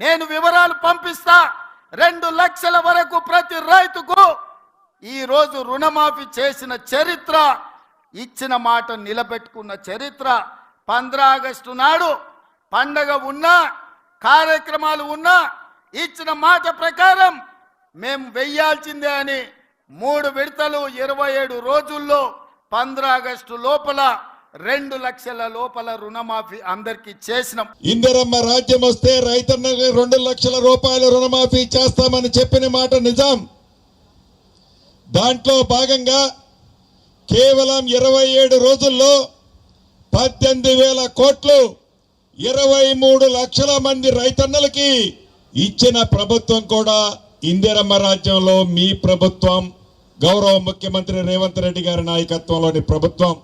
నేను వివరాలు పంపిస్తా. రెండు లక్షల వరకు ప్రతి రైతుకు ఈరోజు రుణమాఫీ చేసిన చరిత్ర ఇచ్చిన మాట నిలబెట్టుకున్న చరిత్ర. పంద్రా ఆగస్టు నాడు పండగ ఉన్నా కార్యక్రమాలు ఉన్నా ఇచ్చిన మాట ప్రకారం మేము వెయ్యాల్సిందే అని మూడు విడతలు ఇరవై ఏడు రోజుల్లో పంద్రా ఆగస్టు లోపల రెండు లక్షల లోపల రుణమాఫీ అందరికీ చేసినాం. ఇందిరమ్మ రాజ్యం వస్తే రైతన్నకి రెండు లక్షల రూపాయల రుణమాఫీ చేస్తామని చెప్పిన మాట నిజం. దాంట్లో భాగంగా కేవలం ఇరవై ఏడు రోజుల్లో పద్దెనిమిది వేల కోట్లు ఇరవై మూడు లక్షల మంది రైతన్నలకి ఇచ్చిన ప్రభుత్వం కూడా ఇందిరమ్మ రాజ్యంలో మీ ప్రభుత్వం. గౌరవ ముఖ్యమంత్రి రేవంత్ రెడ్డి గారి నాయకత్వంలోని ప్రభుత్వం.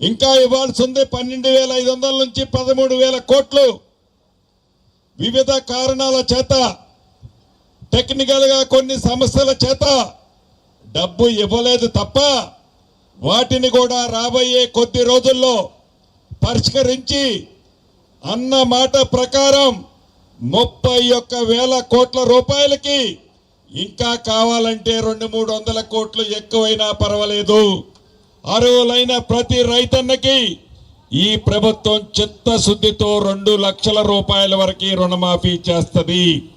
ఇంకా ఇవ్వాల్సి ఉంది పన్నెండు వేల ఐదు వందల నుంచి పదమూడు వేల కోట్లు. వివిధ కారణాల చేత టెక్నికల్గా కొన్ని సమస్యల చేత డబ్బు ఇవ్వలేదు తప్ప వాటిని కూడా రాబోయే కొద్ది రోజుల్లో పరిష్కరించి అన్న మాట ప్రకారం ముప్పై ఒక్క వేల కోట్ల రూపాయలకి ఇంకా కావాలంటే రెండు మూడు వందల కోట్లు ఎక్కువైనా పర్వాలేదు. అర్హులైన ప్రతి రైతన్నకి ఈ ప్రభుత్వం చిత్తశుద్ధితో రెండు లక్షల రూపాయల వరకు రుణమాఫీ చేస్తుంది.